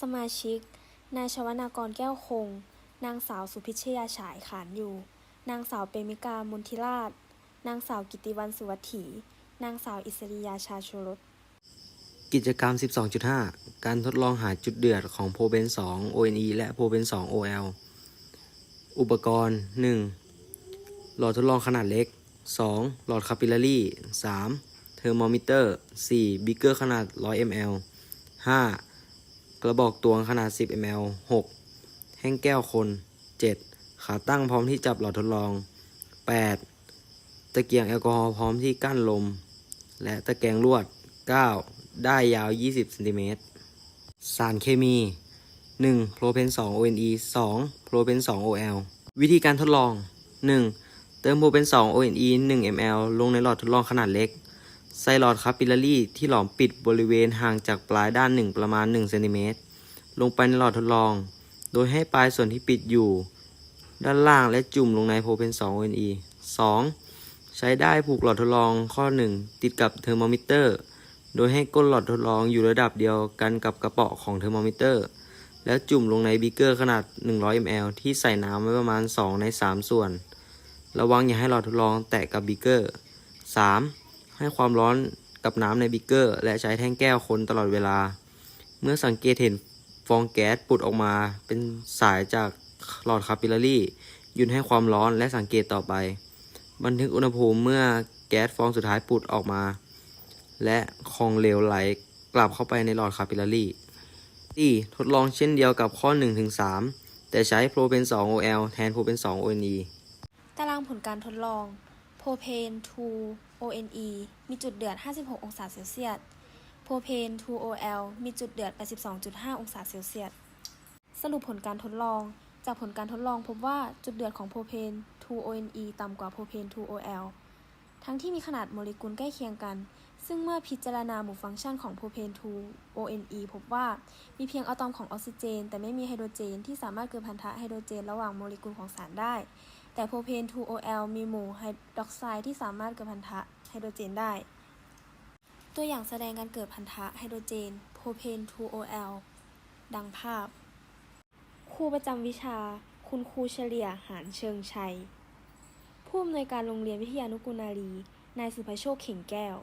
สมาชิก นายชวนากรแก้วคง นางสาวสุพิชยาฉายขานอยู่ นางสาวเปมิกามนทิราช นางสาวกิติวันสุวัตถี นางสาวอิสริยาชาชรสกิจกรรม 12.5 การทดลองหาจุดเดือดของโพเบน2 ONE และโพเบน2 OL อุปกรณ์ 1. หลอดทดลองขนาดเล็ก 2. หลอดคาปิลลารี่ 3. เทอร์โมมิเตอร์ 4. บิกเกอร์ขนาด 100 ml 5. กระบอกตวงขนาด 10 ml 6. แห้งแก้วคน 7. ขาตั้งพร้อมที่จับหลอดทดลอง 8. ตะเกียงแอลกอฮอล์พร้อมที่กั้นลม และตะแกรงลวด 9. ได้ยาว 20เซนติเมตร สารเคมี 1. โพรเพน 2 ONE 2. โพรเพน 2 OL วิธีการทดลอง 1. เติมโพรเพน 2 ONE 1 ml ลงในหลอดทดลองขนาดเล็ก ใส่หลอดคาปิลลารีที่หลอมปิดบริเวณห่างจากปลายด้านหนึ่งประมาณ1เซนติเมตรลงไปในหลอดทดลอง โดยให้ปลายส่วนที่ปิดอยู่ ด้านล่างและจุ่มลงในโพเพน2 ONE 2. ใช้ได้ผูกหลอดทดลองข้อ 1 ติดกับเทอร์โมมิเตอร์ โดยให้ก้นหลอดทดลองอยู่ระดับเดียวกันกับกระเป๋อของเทอร์โมมิเตอร์ แล้วจุ่มลงในบีเกอร์ขนาด 100 ml ที่ใส่น้ำไว้ประมาณ 2 ใน 3 ส่วน ระวังอย่าให้หลอดทดลองแตะกับบีเกอร์ 3. ให้ความร้อนกับน้ำในบีเกอร์ และใช้แท่งแก้วคนตลอดเวลา เมื่อสังเกตเห็นฟองแก๊สปุดออกมา เป็นสายจากหลอดคาปิลลารีหยุดให้ความร้อนและสังเกตต่อไป บันทึกอุณหภูมิเมื่อแก๊สฟองสุดท้ายปุดออกมา และของเหลวไหลกลับเข้าไปในหลอดคาปิลลารีที่ทดลองเช่นเดียวกับข้อ 1-3 แต่ใช้โพรเพน2 OL แทนโพรเพน2 ONE ตารางผลการทดลอง โพเพน 2 ONE มีจุดเดือด 56 องศาเซลเซียส โพเพน 2 OL มีจุดเดือด 82.5 องศาเซลเซียส สรุปผลการทดลอง จากผลการทดลองพบว่าจุดเดือดของโพเพน 2 ONE ต่ำกว่าโพเพน 2 OL ทั้งที่มีขนาดโมเลกุลใกล้เคียงกัน ซึ่งเมื่อพิจารณาหมู่ฟังก์ชันของโพเพน 2 ONE พบว่ามีเพียงอะตอมของออกซิเจน แต่ไม่มีไฮโดรเจน ที่สามารถเกิดพันธะไฮโดรเจน ระหว่างโมเลกุลของสารได้ แต่โพเพน 2OL มีหมู่ไฮดรอกไซด์ที่สามารถเกิดพันธะไฮโดรเจนได้ ตัวอย่างแสดงการเกิดพันธะไฮโดรเจนโพเพน 2OL ดังภาพ ครูประจำวิชา คุณครูเฉลี่ยหานเชิงชัย ผู้อำนวยการโรงเรียนวิทยานุกูลนารี นายสุภโชคเข่งแก้ว